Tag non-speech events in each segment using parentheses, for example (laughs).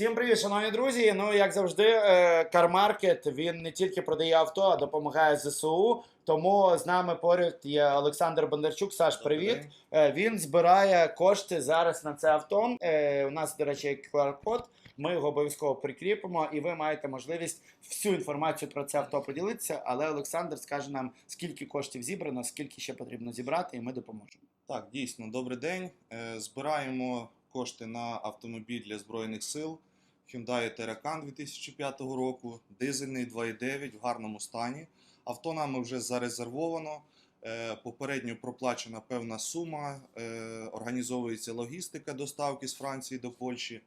Всім привіт, шановні друзі. Ну, як завжди, е, Кармаркет він не тільки продає авто, а допомагає ЗСУ. Тому з нами поряд є Олександр Бондарчук. Саш, привіт. Е, Він збирає кошти зараз на це авто. Е, У нас, до речі, є QR-код. Ми його обов'язково прикріпимо, і ви маєте можливість всю інформацію про це авто поділитися. Але Олександр скаже нам, скільки коштів зібрано, скільки ще потрібно зібрати, і ми допоможемо. Так, дійсно, добрий день. Збираємо кошти на автомобіль для Збройних сил Hyundai Terracan 2005 року, дизельний 2.9 в гарному стані. Авто нами вже зарезервовано. е, Попередньо проплачена певна сума, е, організовується логістика доставки з Франції до Польщі.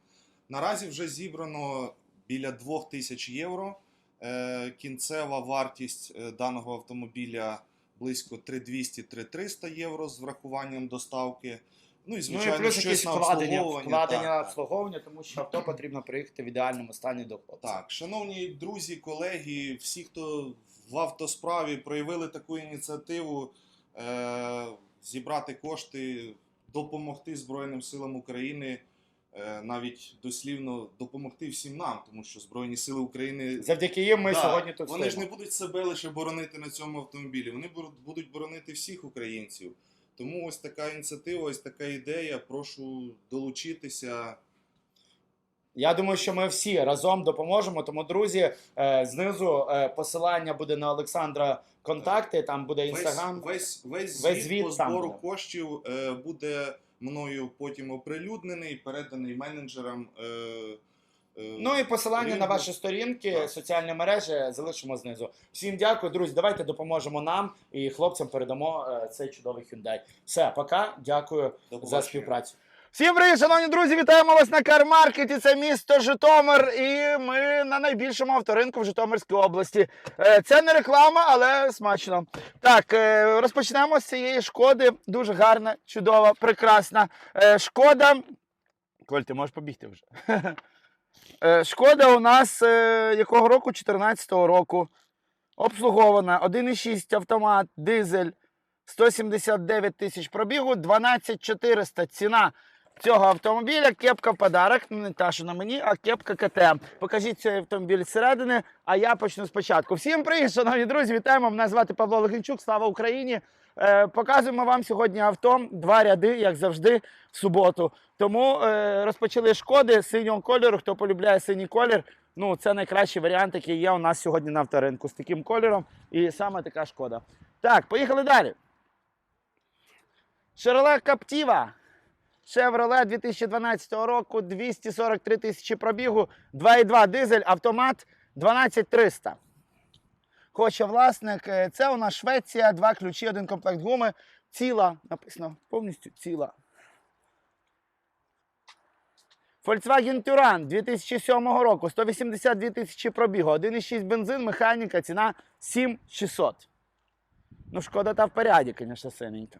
Наразі вже зібрано біля 2000 євро. Е, Кінцева вартість даного автомобіля близько 3200-3300 євро з врахуванням доставки. Ну і звичайно, ну і плюс щось якісь на вкладення, обслуговування. вкладення так, обслуговування, тому що авто потрібно приїхати в ідеальному стані до хлопця. Так, шановні друзі, колеги, всі, хто в автосправі проявили таку ініціативу е- зібрати кошти, допомогти Збройним силам України, е- навіть дослівно допомогти всім нам, тому що Збройні сили України Завдяки їм ми Да, сьогодні тут Вони ж не будуть себе лише боронити на цьому автомобілі, вони бу- будуть боронити всіх українців. Тому ось така ініціатива, ось така ідея. Прошу долучитися. Я думаю, що ми всі разом допоможемо. Тому, друзі, е, знизу е, посилання буде на Олександра контакти. Там буде інстаграм. весь, весь звіт, Весь звіт по збору буде. коштів е, буде мною потім оприлюднений, переданий менеджерам. Е, Ну і посилання на ваші сторінки, Так. соціальні мережі залишимо знизу. Всім дякую, друзі. Давайте допоможемо нам і хлопцям передамо е, цей чудовий Hyundai. Все, пока. Дякую за співпрацю. Всім привіт, шановні друзі! Вітаємо вас на Кармаркеті. Це місто Житомир, і ми на найбільшому авторинку в Житомирській області. Е, Це не реклама, але смачно. Так, е, розпочнемо з цієї шкоди. Дуже гарна, чудова, прекрасна Е, шкода. Коль, ти можеш побігти вже. (laughs) Е, Шкода у нас е, якого року? 14-го року. Обслугована 1,6 автомат, дизель. 179 тисяч пробігу, 12400 ціна цього автомобіля. Кепка подарок. Не та, що на мені, а кепка КТМ. Покажіть цей автомобіль зсередини, а я почну спочатку. Всім привіт, шановні друзі! Вітаємо! Мене звати Павло Легенчук. Слава Україні! Е, показуємо вам сьогодні авто, два ряди, як завжди, в суботу. Тому е, розпочали шкоди синього кольору. Хто полюбляє синій колір, ну це найкращий варіант, який є у нас сьогодні на авторинку з таким кольором. І саме така шкода. Так, поїхали далі. Chevrolet Captiva. Chevrolet 2012 року, 243 тисячі пробігу, 2,2 дизель, автомат 12300. Хоче власник. Е, Це у нас Швеція, два ключі, один комплект гуми. Ціла, написано повністю ціла. Volkswagen Touran 2007 року, 182 тисячі пробігу, 1,6 бензин, механіка, ціна 7600. Ну, шкода та в поряді, звісно, синенька.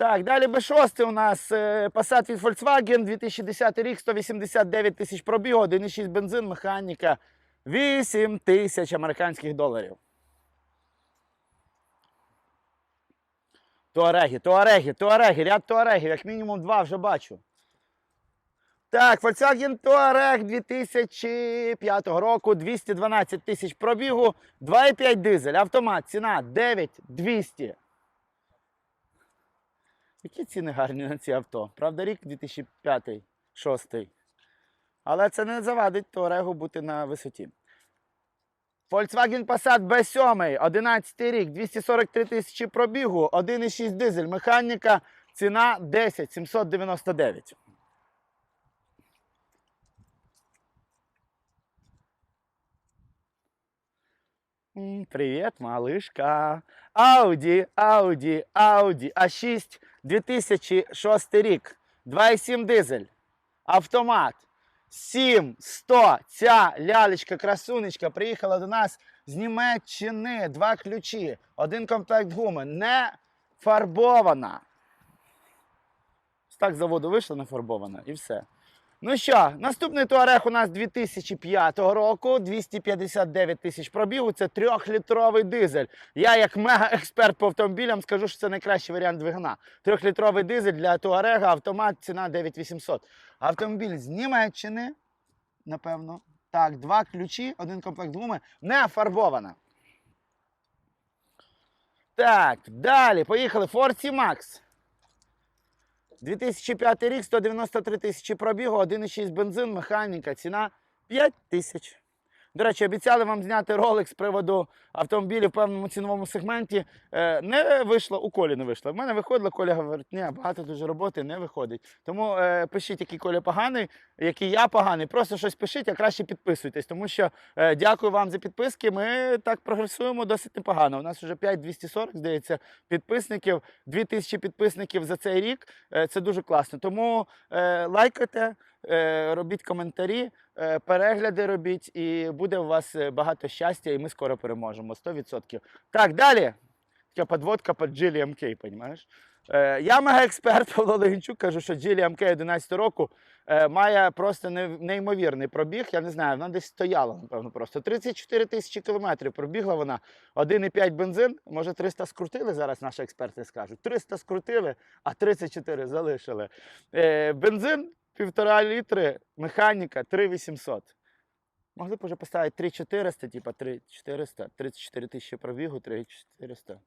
Так, далі B6 у нас е, Passat від Volkswagen, 2010 рік, 189 тисяч пробігу, 1,6 бензин, механіка, 8 тисяч американських доларів. Туареги, туареги, туареги, ряд туарегів, як мінімум два вже бачу. Так, Volkswagen Touareg 2005 року, 212 тисяч пробігу, 2,5 дизель, автомат, ціна 9200. Які ціни гарні на ці авто? Правда, рік 2005 6 Але це не завадить Touareg бути на висоті. Volkswagen Passat B7, 11 рік, 243 тисячі пробігу, 1,6 дизель, механіка, ціна 10 799. Привіт, малишка. Audi, Audi, Audi A6 2006 рік. 2,7 дизель. Автомат. 7100. Ця лялечка, красунечка приїхала до нас з Німеччини. Два ключі, один комплект гуми. Не фарбована. Так заводу вийшла не фарбована і все. Ну що, наступний туарег у нас 2005 року, 259 тисяч пробігу. Це трьохлітровий дизель. Я, як мега-експерт по автомобілям, скажу, що це найкращий варіант двигуна. Трьохлітровий дизель для туарега, автомат, ціна 9800. Автомобіль з Німеччини, напевно. Так, два ключі, один комплект гуми, не фарбована. Так, далі. Поїхали. Ford C-Max. 2005 рік, 193 тисячі пробігу, 1,6 бензин, механіка, ціна 5 тисяч. До речі, обіцяли вам зняти ролик з приводу автомобілів в певному ціновому сегменті. Е, не вийшло, у Колі не вийшло. В мене виходило, Коля говорить, ні, багато дуже роботи не виходить. Тому е, пишіть, який Коля поганий, який я поганий. Просто щось пишіть, а краще підписуйтесь. Тому що е, дякую вам за підписки. Ми так прогресуємо досить непогано. У нас вже 5240, здається, підписників, 2000 підписників за цей рік. Це дуже класно. Тому лайкайте, робіть коментарі, е, перегляди робіть, і буде у вас е, багато щастя, і ми скоро переможемо. 100%. Так, далі. Така подводка під GLMK, розумієш? Е, я мега-експерт (laughs) Павло Легінчук, кажу, що GLMK 11 року е, має просто неймовірний пробіг. Я не знаю, вона десь стояла, напевно, просто. 34 тисячі кілометрів пробігла вона. 1,5 бензин, може 300 скрутили, зараз наші експерти скажуть. 300 скрутили, а 34 залишили. Е, бензин півтора літри, механіка 3800. Могли б вже поставити 3400, типа 3400, 34 тисячі пробігу, 3400.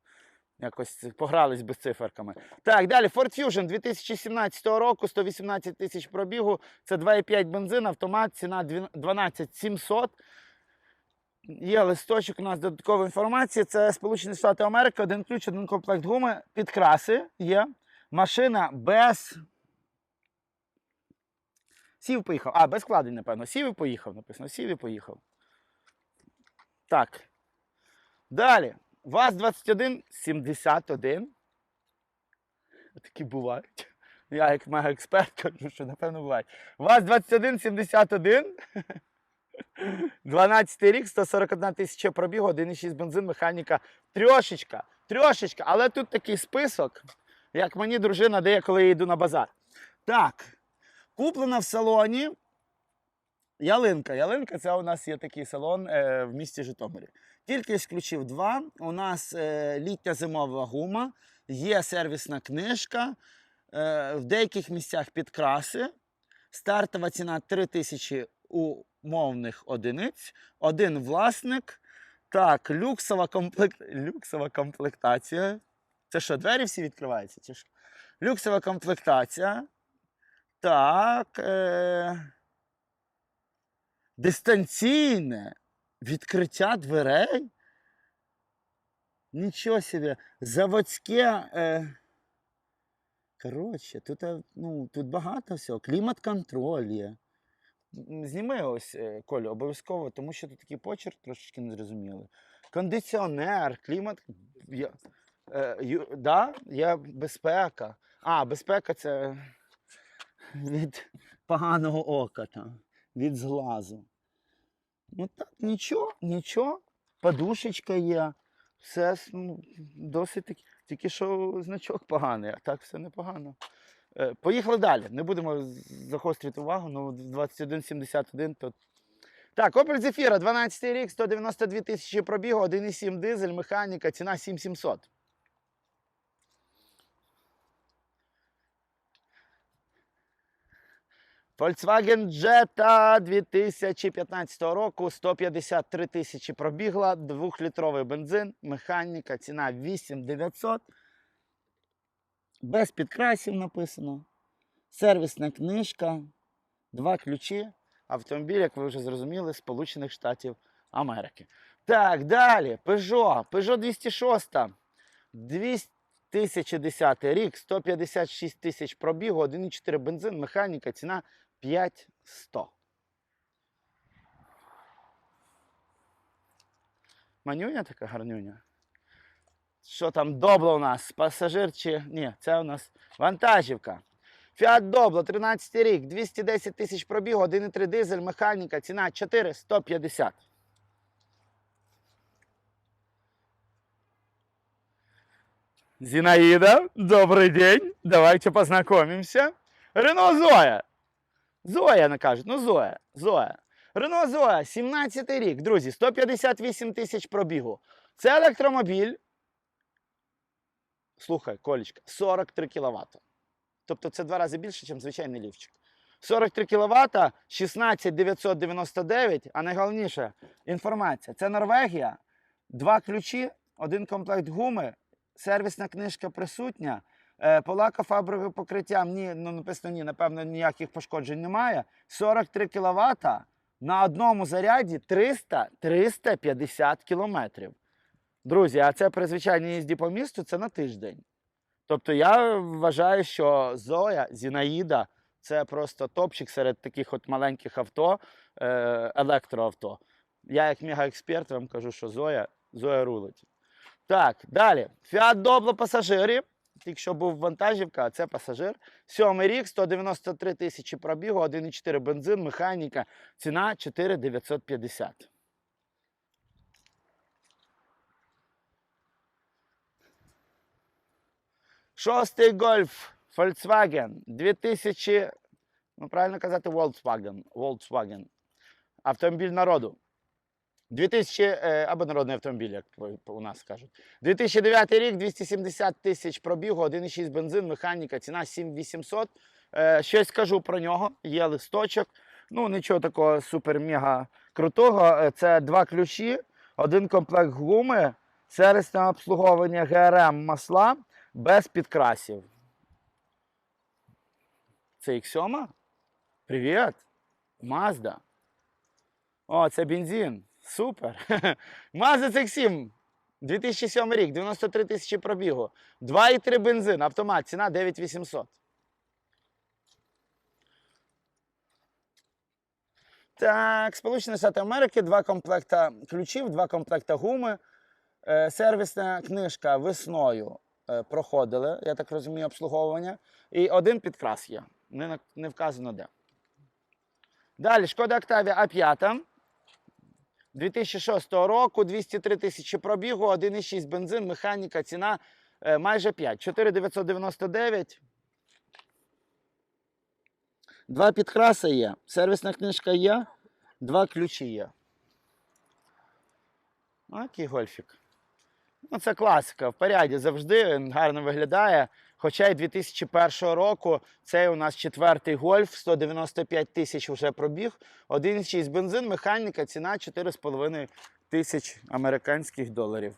Якось погрались би з циферками. Так, далі Ford Fusion 2017 року, 118 тисяч пробігу. Це 2,5 бензин, автомат, ціна 12 700. Є листочок, у нас додаткова інформація. Це Сполучені Штати Америки, один ключ, один комплект гуми, підкраси є. Машина без. Сів поїхав. А, без складень, напевно. Сів і поїхав. Написано. Сів і поїхав. Так. Далі. ВАЗ-2171. Такі бувають. Я як мега-експерт кажу, що напевно бувають. ВАЗ-2171. 12 рік, 141 тисяча пробігу, 1,6 бензин, механіка. Трьошечка, трьошечка. Але тут такий список, як мені дружина дає, коли я йду на базар. Так, куплена в салоні. Ялинка. Ялинка це у нас є такий салон е, в місті Житомирі. З ключів два. У нас е, літня зимова гума, є сервісна книжка, е, в деяких місцях підкраси. Стартова ціна 3 тисячі умовних одиниць, один власник. Так, люксова, комплект... люксова комплектація. Це що, двері всі відкриваються? Чи що? Люксова комплектація. Так. Е... Дистанційне відкриття дверей. Нічого собі. Заводське. Е... Коротше, тут, е, ну, тут багато всього. Клімат-контроль є. Зніми ось, е, Колю, обов'язково, тому що тут такий почерк трошечки незрозумілий. Кондиціонер, клімат. Я, е, ю, да, є безпека. А, безпека це від поганого ока, там, від зглазу. Ну так, нічого, нічого. Подушечка є. Все ну, досить таки. Тільки що значок поганий, а так все непогано. Е, Поїхали далі. Не будемо з- загострювати увагу, ну 2171 то. Так, Opel Zafira, 12 рік, 192 тисячі пробігу, 1,7 дизель, механіка, ціна 7700. Volkswagen Jetta 2015 року, 153 тисячі пробігла, 2-літровий бензин, механіка, ціна 8900. Без підкрасів написано. Сервісна книжка, два ключі. Автомобіль, як ви вже зрозуміли, Сполучених Штатів Америки. Так, далі. Peugeot. Peugeot 206. 2010 рік, 156 тисяч пробігу, 1,4 бензин, механіка, ціна 5100. Манюня така гарнюня. Що там добло у нас? Пасажир чи. Ні, це у нас вантажівка. Фіат Добло, 13 рік, 210 тисяч пробігу, 1,3 дизель, механіка, ціна 4150. Зинаида, добрый день. Давайте познакомимся. Рено Зоя. Зоя не кажуть. Ну, Зоя. Зоя. Рено Зоя, 17 й рік, друзі, 158 тисяч пробігу. Це електромобіль. Слухай, колічка, 43 кВт. Тобто це два рази більше, ніж звичайний лівчик. 43 кВт, 16999, а найголовніше інформація. Це Норвегія, два ключі, один комплект гуми, сервісна книжка присутня. Е, Полака фабриковим покриттям, ні, ну написано ні, напевно, ніяких пошкоджень немає. 43 кВт на одному заряді 300-350 кілометрів. Друзі, а це при звичайній їзді по місту це на тиждень. Тобто я вважаю, що Зоя, Зінаїда це просто топчик серед таких от маленьких авто, е, електроавто. Я, як мегаексперт, вам кажу, що Зоя, Зоя рулить. Так, далі. Fiat Doblo пасажирі. Тільки що був вантажівка, а це пасажир. Сьомий рік, 193 тисячі пробігу, 1,4 бензин, механіка. Ціна 4950. Шостий гольф Volkswagen 2000, ну правильно казати, Volkswagen. Volkswagen. Автомобіль народу. 2000, е, або народний автомобіль, як у нас кажуть. 2009 рік, 270 тисяч пробігу, 1,6 бензин, механіка, ціна 7800. Е, щось скажу про нього. Є листочок. Ну, нічого такого супер-мега крутого. Е, Це два ключі, один комплект гуми, сервісне обслуговування ГРМ масла без підкрасів. Це X7? Привіт! Мазда. О, це бензин. Супер. Mazda CX-7. 2007 рік, 93 тисячі пробігу. 2,3 бензин, автомат, ціна 9800. Так, Сполучені Штати Америки, два комплекта ключів, два комплекта гуми. Е, сервісна книжка весною е, проходили, я так розумію, обслуговування. І один підкрас є. Не, вказано де. Далі, шкода Octavia А5. 2006 року, 203 тисячі пробігу, 1,6 бензин, механіка, ціна е, майже 5. 4,999. Два підкраси є. Сервісна книжка є, два ключі є. О, який гольфік. Ну, це класика. В поряді завжди гарно виглядає. Хоча й 2001 року цей у нас четвертий гольф, 195 тисяч вже пробіг. 1,6 бензин, механіка, ціна 4,5 тисяч американських доларів.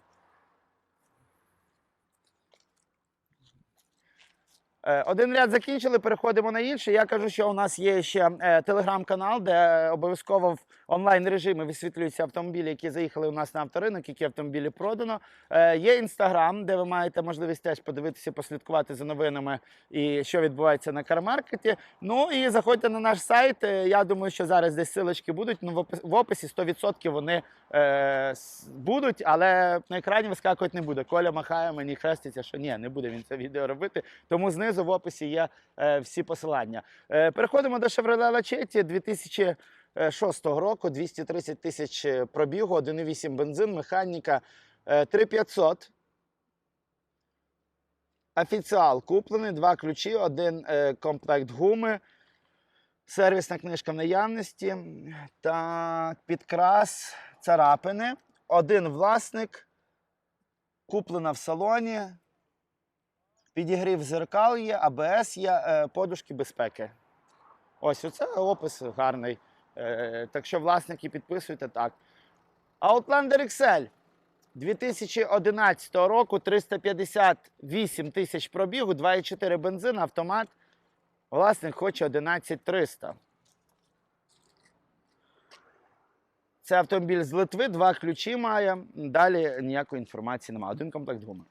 Е, Один ряд закінчили, переходимо на інший. Я кажу, що у нас є ще е, телеграм-канал, де обов'язково в онлайн режимі висвітлюються автомобілі, які заїхали у нас на авторинок, які автомобілі продано. Е, Є інстаграм, де ви маєте можливість теж подивитися, послідкувати за новинами і що відбувається на кармаркеті. Ну і заходьте на наш сайт. Е, Я думаю, що зараз десь силочки будуть. Ну, в описі 100% вони е, будуть, але на екрані вискакувати не буде. Коля махає мені хреститься, що ні, не буде він це відео робити. Тому знизу в описі є е, всі посилання. Е, переходимо до Chevrolet Lachetti 2006 року, 230 тисяч е, пробігу, 1,8 бензин, механіка е, 3500. Офіціал куплений, два ключі, один е, комплект гуми, сервісна книжка в наявності. Так, підкрас, царапини, один власник, куплена в салоні. Підігрів зеркал є, АБС є, е, подушки безпеки. Ось оце опис гарний. Е, так що власники підписуйте так. Outlander XL 2011 року 358 тисяч пробігу, 2,4 бензин, автомат. Власник хоче 11300. Це автомобіль з Литви, два ключі має. Далі ніякої інформації немає. Один комплект гуми.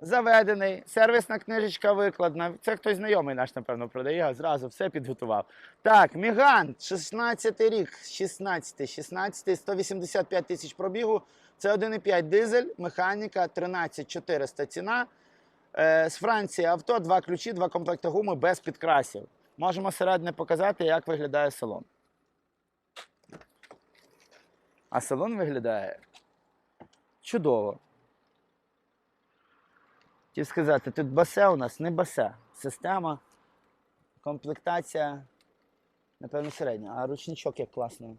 Заведений, сервісна книжечка викладена. Це хтось знайомий наш, напевно, продає, а зразу все підготував. Так, Мігант, 16 рік, 16, 16, 185 тисяч пробігу. Це 1,5 дизель, механіка, 13400 ціна. Е, з Франції авто, два ключі, два комплекти гуми без підкрасів. Можемо середне показати, як виглядає салон. А салон виглядає чудово. Хотів сказати, тут басе у нас не басе. Система комплектація, напевно, середня, а ручничок як класно.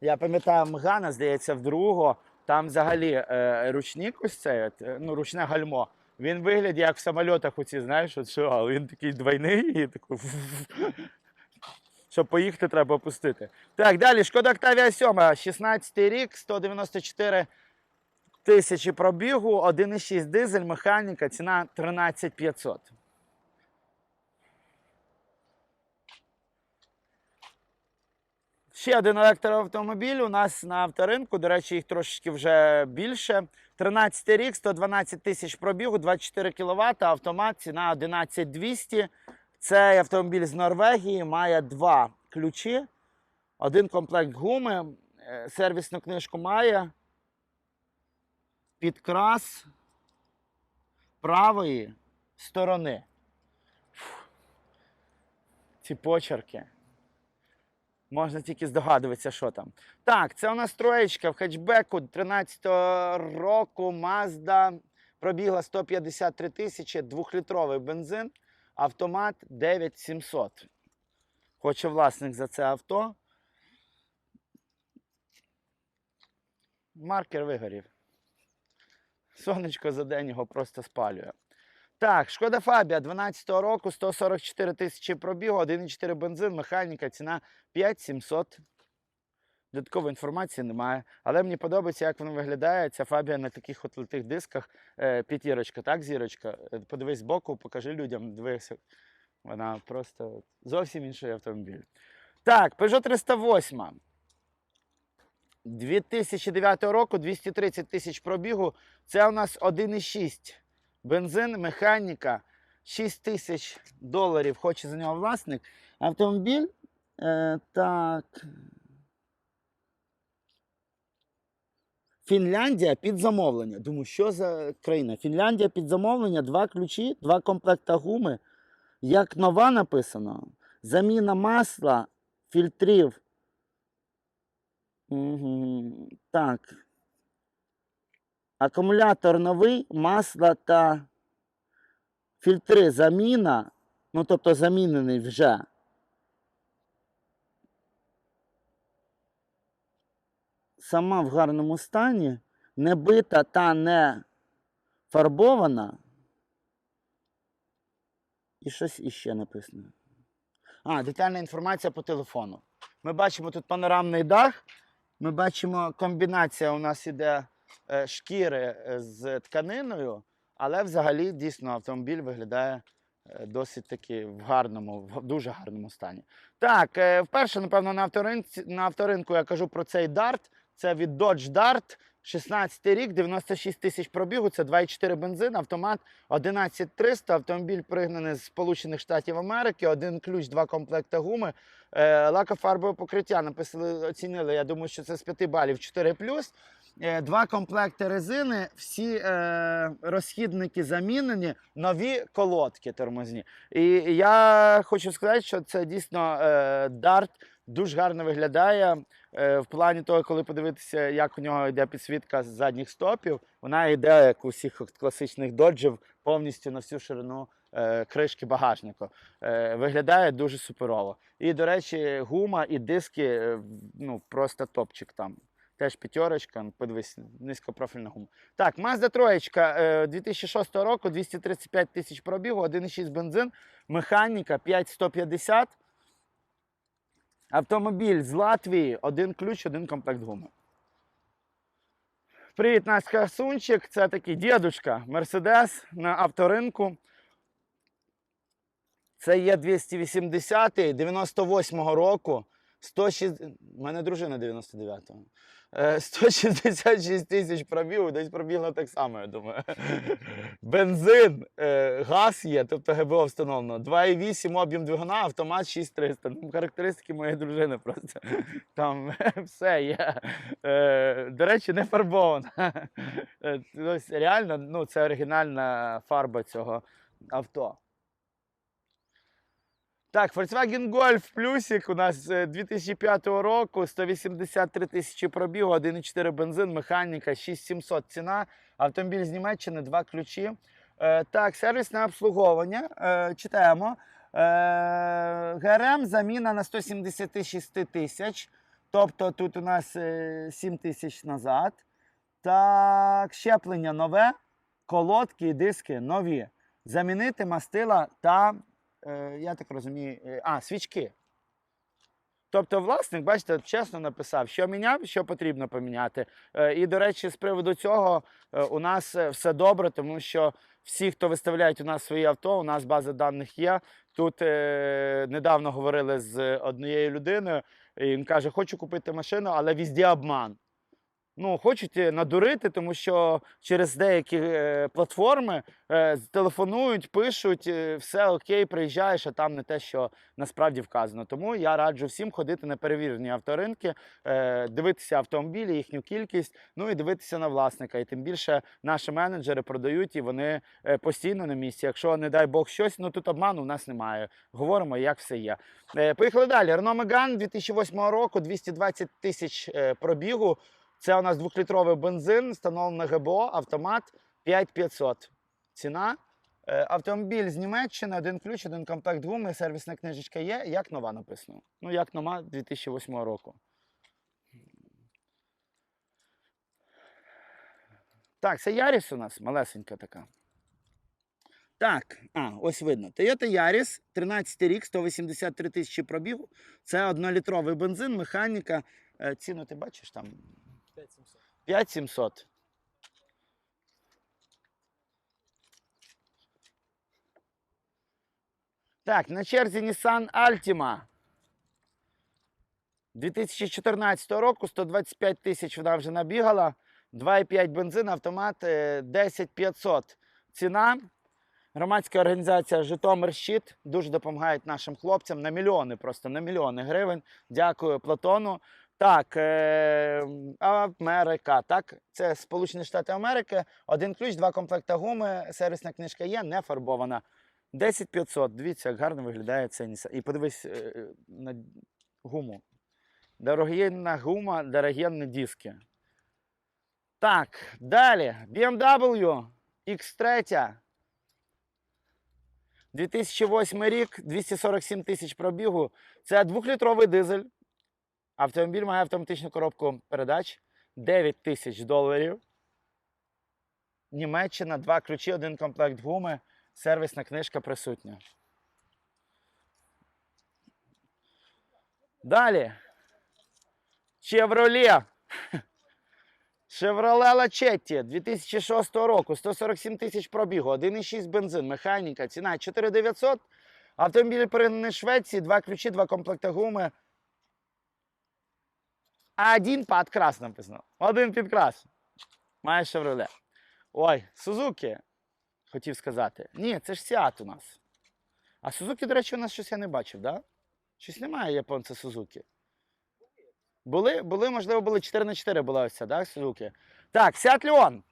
Я пам'ятаю, Мгана, здається, в другого, там взагалі е, ручник ось цей, е, ну, ручне гальмо. Він виглядає як в самольотах оці, знаєш, от що, але він такий двойний і такий. (laughs) Щоб поїхати, треба опустити. Так, далі, Шкода Октавія 7, 16 рік, 194 тисячі пробігу, 1,6 дизель, механіка, ціна 13 500. Ще один електроавтомобіль у нас на авторинку. До речі, їх трошечки вже більше. 13 рік, 112 тисяч пробігу, 24 кВт, автомат, ціна 11 200. Цей автомобіль з Норвегії має два ключі, один комплект гуми, е, сервісну книжку має. Підкрас правої сторони. Фух. Ці почерки. Можна тільки здогадуватися, що там. Так, це у нас троєчка в хетчбеку 13-го року Mazda. Пробігла 153 тисячі, двохлітровий бензин, автомат 9700. Хоче власник за це авто. Маркер вигорів. Сонечко за день його просто спалює. Так, шкода Фабія 12-го року, 144 тисячі пробігу, 1,4 бензин, механіка, ціна 5700. Додаткової інформації немає. Але мені подобається, як воно виглядає. Ця фабія на таких от литих дисках. Е, п'ятірочка, так, зірочка. Е, Подивись збоку, покажи людям. Дивися. Вона просто зовсім інший автомобіль. Так, Peugeot 308. 2009 року 230 тисяч пробігу. Це у нас 1,6 бензин, механіка. 6 тисяч доларів хоче за нього власник. Автомобіль. Е, так. Фінляндія під замовлення. Думаю, що за країна? Фінляндія під замовлення, два ключі, два комплекта гуми. Як нова написано, заміна масла, фільтрів. Так. Акумулятор новий, масло та фільтри заміна. Ну, тобто замінений вже. Сама в гарному стані, не бита та не фарбована. І щось іще написано. А, детальна інформація по телефону. Ми бачимо тут панорамний дах. Ми бачимо, комбінація у нас іде е, шкіри е, з тканиною, але взагалі дійсно автомобіль виглядає е, досить таки в гарному, в дуже гарному стані. Так, вперше, напевно, на авторинці, на авторинку я кажу про цей дарт. Це від Dodge Dart. 16 рік, 96 тисяч пробігу, це 2,4 бензин, автомат 11300, автомобіль пригнаний з Сполучених Штатів Америки, один ключ, два комплекти гуми. Е, лакофарбове покриття написали, оцінили. Я думаю, що це з 5 балів 4 Е, Два комплекти резини, всі е, розхідники замінені, нові колодки тормозні. І я хочу сказати, що це дійсно е, дарт дуже гарно виглядає. Е, в плані того, коли подивитися, як у нього йде підсвітка з задніх стопів, вона йде, як у всіх класичних доджів, повністю на всю ширину е, кришки багажника. Е, виглядає дуже суперово. І, до речі, гума і диски ну, просто топчик там. Теж п'ятерочка, ну, подивись, низькопрофільна гума. Так, Mazda 3 е, 2006 року, 235 тисяч пробігу, 1,6 бензин, механіка 5150. Автомобіль з Латвії, один ключ, один комплект гуми. Привіт, наш красунчик. Це такий дідушка Мерседес на авторинку. Це є 280 98-го року. 106... У мене дружина 99-го. Е, 166 тисяч пробігу, десь пробігло так само, я думаю. Бензин, е, газ є, тобто ГБО встановлено. 2,8 об'єм двигуна, автомат 6300. Ну, характеристики моєї дружини просто. Там (laughs) все є. Е, До речі, не фарбована. Е, Ось реально, ну, це оригінальна фарба цього авто. Так, Volkswagen Golf плюсик у нас е, 2005 року, 183 тисячі пробігу, 1,4 бензин, механіка, 6700 ціна. Автомобіль з Німеччини, два ключі. Е, так, сервісне обслуговування. Е, читаємо. Е, ГРМ заміна на 176 тисяч. Тобто тут у нас е, 7 тисяч назад. Так, щеплення нове, колодки і диски нові. Замінити мастила та, е, я так розумію, е, а, свічки. Тобто, власник, бачите, чесно написав, що міняв, що потрібно поміняти. Е, І, до речі, з приводу цього е, у нас е, все добре, тому що всі, хто виставляють у нас свої авто, у нас база даних є. Тут е, недавно говорили з однією людиною, і він каже: хочу купити машину, але візді обман. Ну, хочуть е, надурити, тому що через деякі е, платформи е, телефонують, пишуть, е, все окей, приїжджаєш, а там не те, що насправді вказано. Тому я раджу всім ходити на перевірені авторинки, е, дивитися автомобілі, їхню кількість, ну і дивитися на власника. І тим більше наші менеджери продають і вони е, постійно на місці. Якщо, не дай Бог, щось, ну тут обману в нас немає. Говоримо, як все є. Е, Поїхали далі. Renault Megane 2008 року, 220 тисяч е, пробігу. Це у нас двохлітровий бензин, встановлений ГБО, автомат 5500. Ціна. Е, Автомобіль з Німеччини, один ключ, один комплект гуми, сервісна книжечка є. Як нова написано? Ну, як нова 2008 року. Так, це Яріс у нас, малесенька така. Так, а, ось видно. Toyota Yaris, 13 рік, 183 тисячі пробігу. Це однолітровий бензин, механіка. Е, Ціну ти бачиш там? 5700. 5700. Так, на черзі Nissan Altima. 2014 року 125 тисяч вона вже набігала. 2,5 бензин, автомат е, 10500. Ціна. Громадська організація Житомир Щит дуже допомагають нашим хлопцям на мільйони, просто на мільйони гривень. Дякую Платону. Так, е, Америка. Так, це Сполучені Штати Америки. Один ключ, два комплекта гуми. Сервісна книжка є, не фарбована. 10500. Дивіться, як гарно виглядає Nissan. І подивись е, е, на гуму. Дорогенна гума, дорогенні диски. Так, далі. BMW X3. 2008 рік, 247 тисяч пробігу. Це двохлітровий дизель. Автомобіль має автоматичну коробку передач 9 тисяч доларів. Німеччина, два ключі, один комплект гуми, сервісна книжка присутня. Далі. Chevrolet. Chevrolet Lachetti 2006 року, 147 тисяч пробігу, 1,6 бензин, механіка, ціна 4900. Автомобіль переданий Швеції, два ключі, два комплекти гуми. Один підкрас написано. Один підкрас. Має Chevrolet. Ой, Сузуки. Хотів сказати. Ні, це ж Seat у нас. А Сузуки, до речі, у нас щось я не бачив? Да? Щось немає японця Сузуки. Були, були, можливо, були 4 на 4 була ось ця, так, Сузуки? Так, Seat Leon.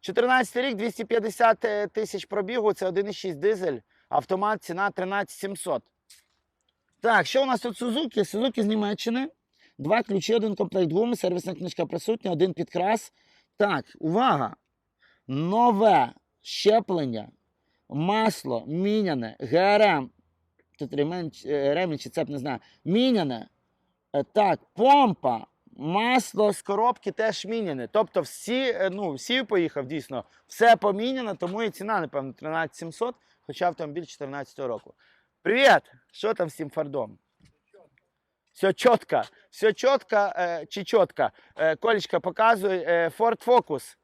14 рік, 250 е, тисяч пробігу, це 1,6 дизель, автомат, ціна 13700. Так, що у нас тут Сузуки? Сузуки з Німеччини. Два ключі, один комплект гуми, сервісна книжка присутня, один підкрас. Так, увага! Нове щеплення, масло, міняне, ГРМ. Тут ремень, е, чи цеп не знаю. Міняне. Е, Так, помпа, масло з коробки теж міняне. Тобто всі, е, ну, всі поїхав дійсно, все поміняно, тому і ціна, напевно, 13700, хоча автомобіль 14 року. Привіт! Що там з цим фардом? Все чітко, все чітко е, чи чітко. Е, Колечка показує е, Ford Focus.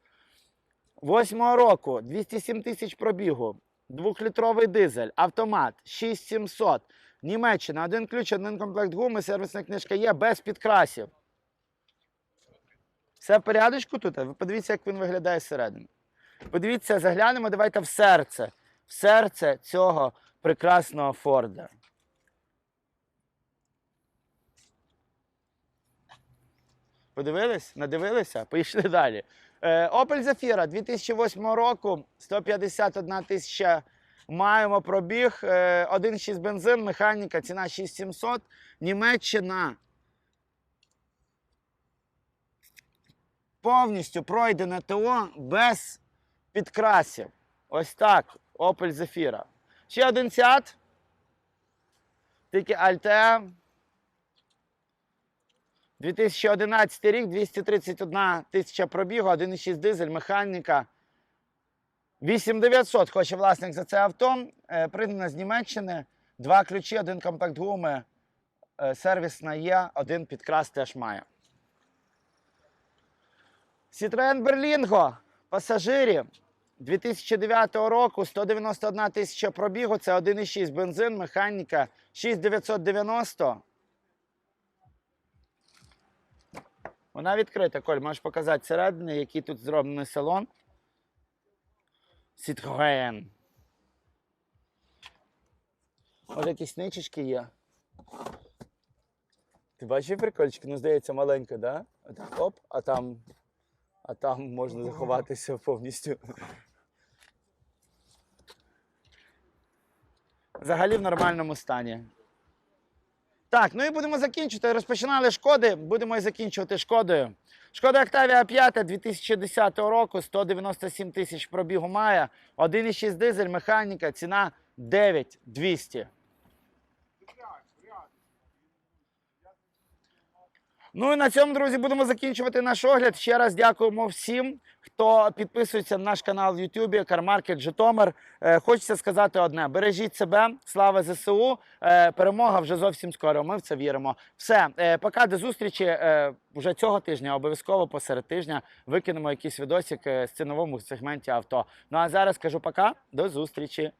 Восьмого року, 207 тисяч пробігу, двохлітровий дизель, автомат, 6700. Німеччина, один ключ, один комплект гуми, сервісна книжка є без підкрасів. Все в порядочку тут? Ви подивіться, як він виглядає зсередини. Подивіться, заглянемо, давайте в серце. В серце цього прекрасного Форда. Подивились? Надивилися? (laughs) Поїхали далі. Е, Opel Zafira 2008 року, 151 тисяча маємо пробіг, е, 1,6 бензин, механіка, ціна 6700, Німеччина. Повністю пройдене ТО без підкрасів. Ось так. Opel Zafira. Ще один Seat. Тільки Альтеа. 2011 рік, 231 тисяча пробігу, 1,6 дизель, механіка. 8900 хоче власник за це авто. Е, Пригнана з Німеччини. Два ключі, один комплект гуми. Е, Сервісна є, один підкрас теж має. Citroen Berlingo. Пасажирі. 2009 року 191 тисяча пробігу. Це 1,6 бензин, механіка 6990. Вона відкрита, Коль, можеш показати всередині, який тут зроблений салон. Citroen. Ось якісь ничечки є. Ти бачив прикольчики? Ну, здається, маленька, да? Так, оп, а там. А там можна заховатися повністю. Взагалі в нормальному стані. Так, ну і будемо закінчувати. Розпочинали шкоди, будемо і закінчувати шкодою. Шкода Octavia 5 2010 року, 197 тисяч пробігу має, 1,6 дизель, механіка, ціна 9200. Ну і на цьому, друзі, будемо закінчувати наш огляд. Ще раз дякуємо всім, хто підписується на наш канал в Ютубі Кармаркет Житомир. Е, хочеться сказати одне: бережіть себе, слава ЗСУ. Е, перемога вже зовсім скоро. Ми в це віримо. Все, е, пока до зустрічі. Вже цього тижня, обов'язково посеред тижня викинемо якийсь відосик з ціновому сегменті авто. Ну а зараз кажу пока, до зустрічі.